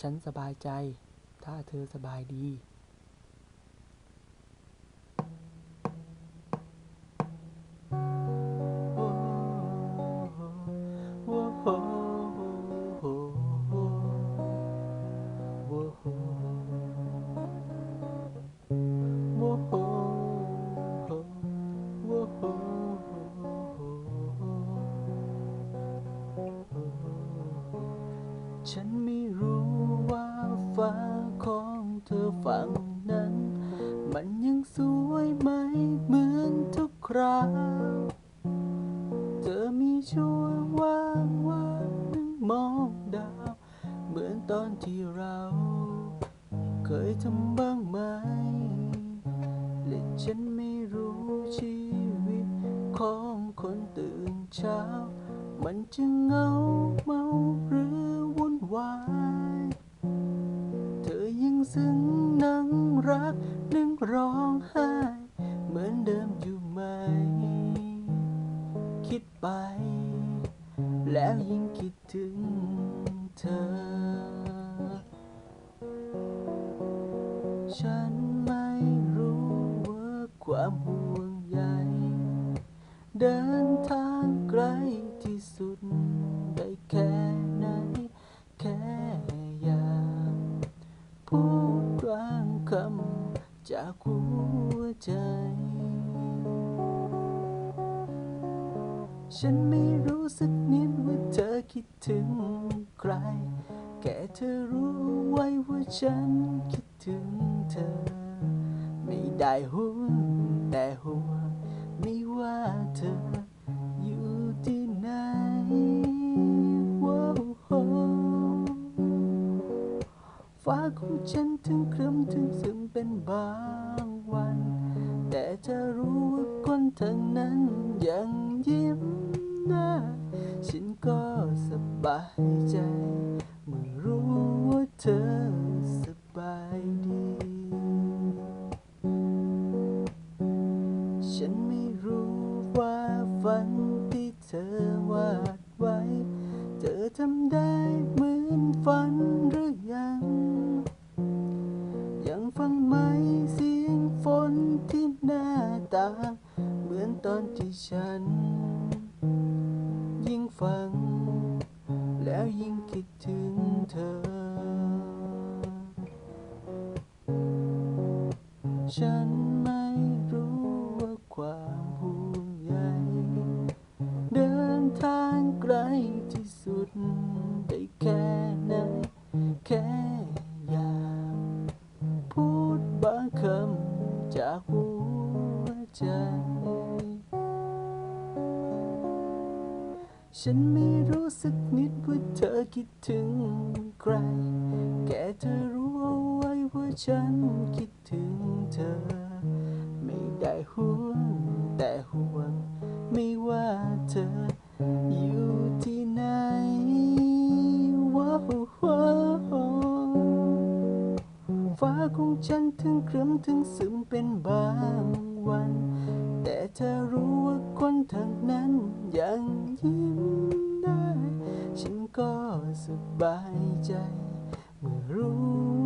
ฉันสบายใจ ถ้าเธอสบายดี ฝั่งนั้น มันยังสวยไหมเหมือนทุกคราวเธอมีช่วงว่างว่างนั่งมองดาว เหมือนตอนที่เรา เคยทำบ้างไหมและฉันไม่รู้ชีวิตของคนตื่นเช้า มันจะเหงาเมาหรือวุ่นวาย เธอยังซึ้ง งรักนั่งร้องไห้ เหมือนเดิมอยู่ไหม คิดไป แล้วยิ่งคิดถึงเธอ ฉันไม่รู้ว่าความห่วงใยเดินทางไกลที่สุดได้แค่ไหนแค่อยากพูดกลาง คำจากหัวใจ ฉันไม่รู้สึกนิดว่าเธอคิดถึงใคร แค่เธอรู้ไว้ว่าฉันคิดถึงเธอ ไม่ได้ห่วงแต่ห่วงไม่ว่าเธอ ฉันถึงครึ้มถึงซึมเป็นบางวัน แต่เธอรู้ว่าคนทางนั้นยังยิ้มได้ฉันก็สบายใจ เมื่อรู้ว่าเธอสบายดี ฉันไม่รู้ว่าฝันที่เธอวาดไว้ เธอทำได้เหมือนฝันหรือยัง ตา เหมือนตอนที่ฉัน ยิ่งฟัง แล้วยิ่งคิดถึงเธอ ฉันไม่รู้สึกนิดว่าเธอคิดถึงใคร แค่เธอรู้เอาไว้ว่าฉันคิดถึงเธอ ไม่ได้ห่วงแต่ห่วง ไม่ว่าเธออยู่ที่ไหนว้าวว้าวฟ้าของฉันถึงครึ้มถึงซึมเป็นบางวัน แต่เธอรู้ว่าคนทางนั้นยังยิ้มได้ ฉันก็สบายใจ เมื่อรู้